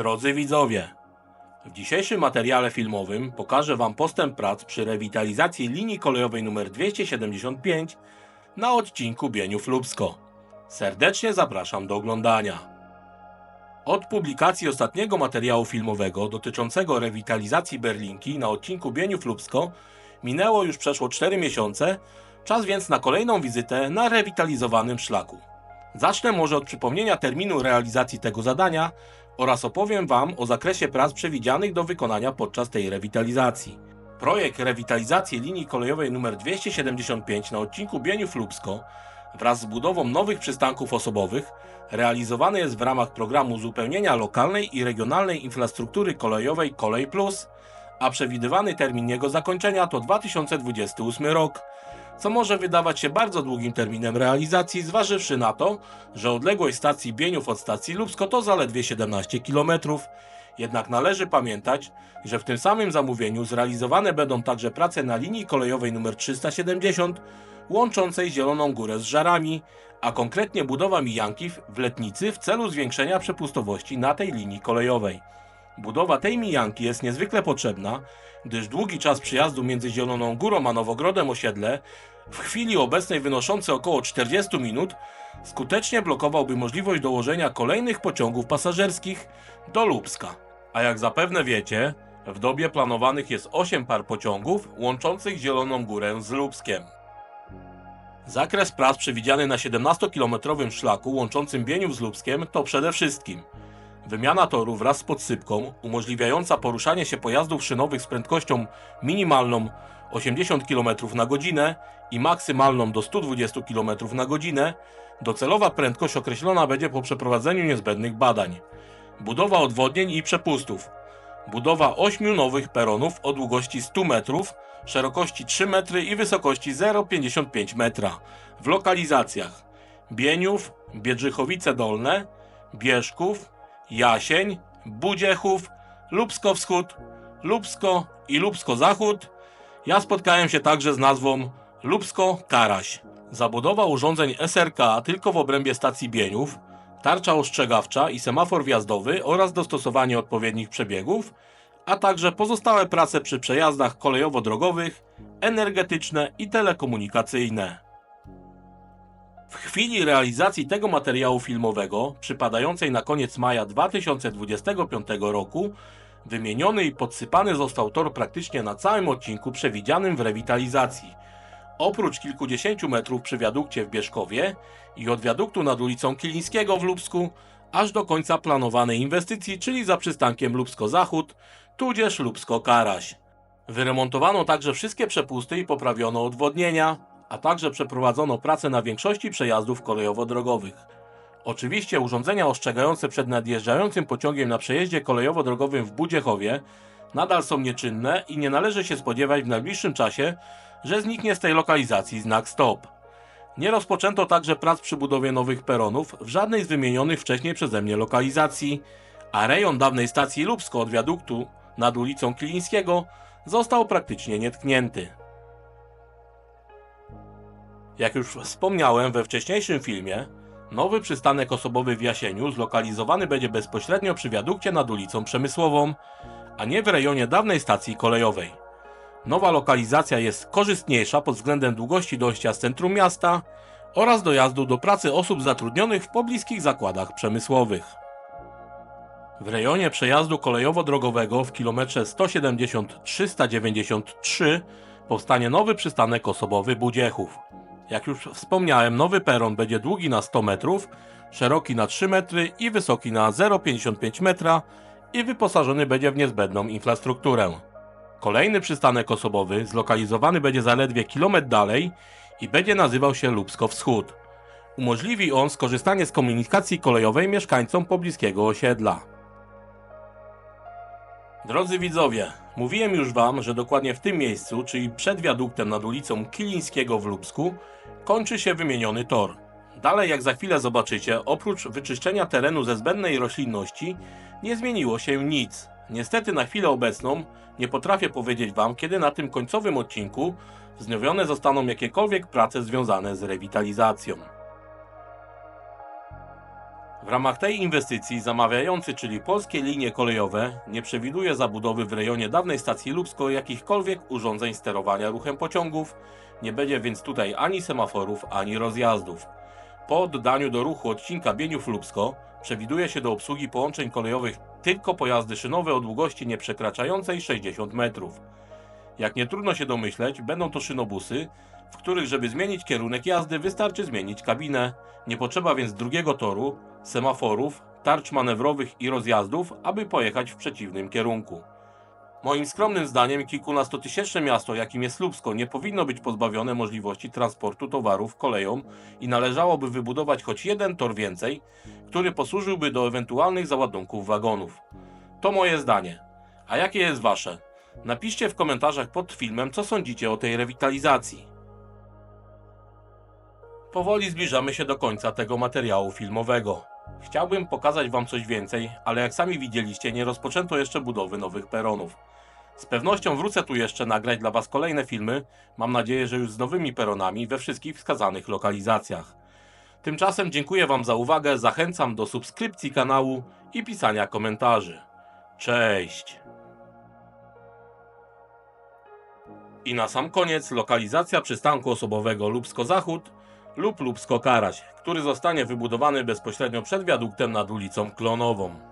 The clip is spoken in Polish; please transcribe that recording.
Drodzy widzowie, w dzisiejszym materiale filmowym pokażę Wam postęp prac przy rewitalizacji linii kolejowej nr 275 na odcinku Bieniów-Lubsko. Serdecznie zapraszam do oglądania. Od publikacji ostatniego materiału filmowego dotyczącego rewitalizacji Berlinki na odcinku Bieniów-Lubsko minęło już przeszło 4 miesiące, czas więc na kolejną wizytę na rewitalizowanym szlaku. Zacznę może od przypomnienia terminu realizacji tego zadania oraz opowiem Wam o zakresie prac przewidzianych do wykonania podczas tej rewitalizacji. Projekt rewitalizacji linii kolejowej nr 275 na odcinku Bieniów-Lubsko wraz z budową nowych przystanków osobowych realizowany jest w ramach programu uzupełnienia lokalnej i regionalnej infrastruktury kolejowej Kolej Plus, a przewidywany termin jego zakończenia to 2028 rok, co może wydawać się bardzo długim terminem realizacji, zważywszy na to, że odległość stacji Bieniów od stacji Lubsko to zaledwie 17 km. Jednak należy pamiętać, że w tym samym zamówieniu zrealizowane będą także prace na linii kolejowej nr 370 łączącej Zieloną Górę z Żarami, a konkretnie budowa mijanki w Letnicy w celu zwiększenia przepustowości na tej linii kolejowej. Budowa tej mijanki jest niezwykle potrzebna, gdyż długi czas przyjazdu między Zieloną Górą a Nowogrodem Osiedle, w chwili obecnej wynoszący około 40 minut, skutecznie blokowałby możliwość dołożenia kolejnych pociągów pasażerskich do Lubska. A jak zapewne wiecie, w dobie planowanych jest 8 par pociągów łączących Zieloną Górę z Lubskiem. Zakres prac przewidziany na 17-kilometrowym szlaku łączącym Bieniów z Lubskiem to przede wszystkim wymiana toru wraz z podsypką umożliwiająca poruszanie się pojazdów szynowych z prędkością minimalną 80 km na godzinę i maksymalną do 120 km na godzinę. Docelowa prędkość określona będzie po przeprowadzeniu niezbędnych badań. Budowa odwodnień i przepustów. Budowa 8 nowych peronów o długości 100 metrów, szerokości 3 metry i wysokości 0,55 metra w lokalizacjach Bieniów, Biedrzychowice Dolne, Bierzków, Jasień, Budziechów, Lubsko Wschód, Lubsko i Lubsko Zachód. Ja spotkałem się także z nazwą Lubsko Karaś. Zabudowa urządzeń SRK tylko w obrębie stacji Bieniów, tarcza ostrzegawcza i semafor wjazdowy oraz dostosowanie odpowiednich przebiegów, a także pozostałe prace przy przejazdach kolejowo-drogowych, energetyczne i telekomunikacyjne. W chwili realizacji tego materiału filmowego, przypadającej na koniec maja 2025 roku, wymieniony i podsypany został tor praktycznie na całym odcinku przewidzianym w rewitalizacji. Oprócz kilkudziesięciu metrów przy wiadukcie w Bieszkowie i od wiaduktu nad ulicą Kilińskiego w Lubsku, aż do końca planowanej inwestycji, czyli za przystankiem Lubsko-Zachód, tudzież Lubsko-Karaś. Wyremontowano także wszystkie przepusty i poprawiono odwodnienia, a także przeprowadzono pracę na większości przejazdów kolejowo-drogowych. Oczywiście urządzenia ostrzegające przed nadjeżdżającym pociągiem na przejeździe kolejowo-drogowym w Budziechowie nadal są nieczynne i nie należy się spodziewać w najbliższym czasie, że zniknie z tej lokalizacji znak STOP. Nie rozpoczęto także prac przy budowie nowych peronów w żadnej z wymienionych wcześniej przeze mnie lokalizacji, a rejon dawnej stacji Lubsko od wiaduktu nad ulicą Kilińskiego został praktycznie nietknięty. Jak już wspomniałem we wcześniejszym filmie, nowy przystanek osobowy w Jasieniu zlokalizowany będzie bezpośrednio przy wiadukcie nad ulicą Przemysłową, a nie w rejonie dawnej stacji kolejowej. Nowa lokalizacja jest korzystniejsza pod względem długości dojścia z centrum miasta oraz dojazdu do pracy osób zatrudnionych w pobliskich zakładach przemysłowych. W rejonie przejazdu kolejowo-drogowego w kilometrze 170-393 powstanie nowy przystanek osobowy Budziechów. Jak już wspomniałem, nowy peron będzie długi na 100 metrów, szeroki na 3 metry i wysoki na 0,55 metra i wyposażony będzie w niezbędną infrastrukturę. Kolejny przystanek osobowy zlokalizowany będzie zaledwie kilometr dalej i będzie nazywał się Lubsko Wschód. Umożliwi on skorzystanie z komunikacji kolejowej mieszkańcom pobliskiego osiedla. Drodzy widzowie, mówiłem już Wam, że dokładnie w tym miejscu, czyli przed wiaduktem nad ulicą Kilińskiego w Lubsku, kończy się wymieniony tor. Dalej, jak za chwilę zobaczycie, oprócz wyczyszczenia terenu ze zbędnej roślinności, nie zmieniło się nic. Niestety na chwilę obecną nie potrafię powiedzieć Wam, kiedy na tym końcowym odcinku wznowione zostaną jakiekolwiek prace związane z rewitalizacją. W ramach tej inwestycji zamawiający, czyli polskie linie kolejowe, nie przewiduje zabudowy w rejonie dawnej stacji Lubsko jakichkolwiek urządzeń sterowania ruchem pociągów, nie będzie więc tutaj ani semaforów, ani rozjazdów. Po oddaniu do ruchu odcinka Bieniów-Lubsko przewiduje się do obsługi połączeń kolejowych tylko pojazdy szynowe o długości nie przekraczającej 60 metrów. Jak nie trudno się domyśleć, będą to szynobusy, w których żeby zmienić kierunek jazdy wystarczy zmienić kabinę. Nie potrzeba więc drugiego toru, semaforów, tarcz manewrowych i rozjazdów, aby pojechać w przeciwnym kierunku. Moim skromnym zdaniem kilkunastotysięczne miasto, jakim jest Lubsko, nie powinno być pozbawione możliwości transportu towarów koleją i należałoby wybudować choć jeden tor więcej, który posłużyłby do ewentualnych załadunków wagonów. To moje zdanie. A jakie jest wasze? Napiszcie w komentarzach pod filmem, co sądzicie o tej rewitalizacji. Powoli zbliżamy się do końca tego materiału filmowego. Chciałbym pokazać Wam coś więcej, ale jak sami widzieliście, nie rozpoczęto jeszcze budowy nowych peronów. Z pewnością wrócę tu jeszcze nagrać dla Was kolejne filmy, mam nadzieję, że już z nowymi peronami we wszystkich wskazanych lokalizacjach. Tymczasem dziękuję Wam za uwagę, zachęcam do subskrypcji kanału i pisania komentarzy. Cześć! I na sam koniec lokalizacja przystanku osobowego Lubsko-Zachód lub Lubsko-Karaś, który zostanie wybudowany bezpośrednio przed wiaduktem nad ulicą Klonową.